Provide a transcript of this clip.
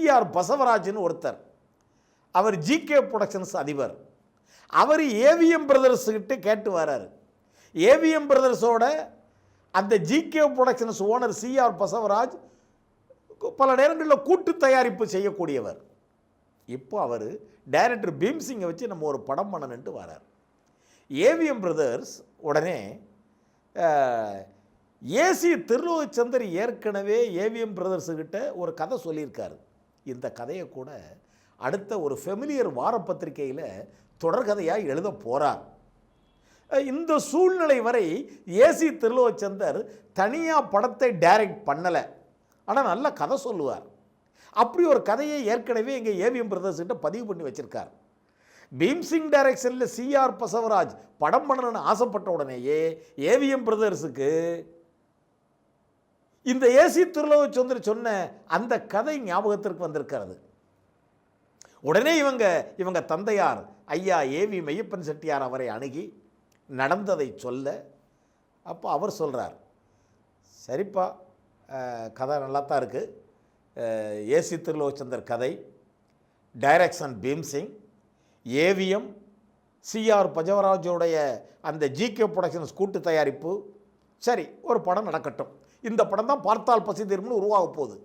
TR பசவராஜ்னு ஒருத்தர். அவர் GK productions அதிபர். அவர் AVM பிரதர்ஸ்கிட்ட கேட்டு வராரு. ஏவிஎம் பிரதர்ஸோட அந்த GK productions owner CR Basavaraj பல நேரங்களில் கூட்டு தயாரிப்பு செய்யக்கூடியவர். இப்போ அவர் டைரக்டர் பீம்சிங்கை வச்சு நம்ம ஒரு படம் பண்ணணுன்ட்டு வரார். ஏவிஎம் பிரதர்ஸ் உடனே ஏசி திருலோகச்சந்தர் ஏற்கனவே ஏவிஎம் பிரதர்ஸுக்கிட்ட ஒரு கதை சொல்லியிருக்காரு. இந்த கதையை கூட அடுத்த ஒரு ஃபெமிலியர் வாரப்பத்திரிகையில் தொடர்கதையாக எழுத போகிறார் இந்த சூழ்நிலை வரை ஏசி திருலோச்சந்தர் தனியாக படத்தை டைரக்ட் பண்ணலை. ஆனால் நல்ல கதை சொல்லுவார். அப்படி ஒரு கதையை ஏற்கனவே இங்கே ஏவிஎம் பிரதர்ஸ்கிட்ட பதிவு பண்ணி வச்சுருக்கார். பீம்சிங் டைரக்ஷனில் சிஆர் பசவராஜ் படம் பண்ணணும்னு ஆசைப்பட்ட உடனேயே ஏவிஎம் பிரதர்ஸுக்கு இந்த ஏசி திருலோகச்சந்திர சொன்ன அந்த கதை ஞாபகத்திற்கு வந்திருக்கிறது. உடனே இவங்க இவங்க தந்தையார் ஐயா ஏவி மெய்யப்பன் செட்டியார் அவரை அணுகி நடந்ததை சொல்ல அப்போ அவர் சொல்கிறார் சரிப்பா கதை நல்லா தான் இருக்குது ஏசி திருலோகச்சந்தர் கதை டைரக்ஷன் பீம்சிங் ஏவிஎம் சிஆர் பஜவராஜோடைய அந்த ஜிகே ப்ரொடக்ஷன்ஸ் கூட்டு தயாரிப்பு சரி ஒரு படம் நடக்கட்டும். இந்த படம் தான் பார்த்தால் பசி தீரும்னு உருவாக போகுது.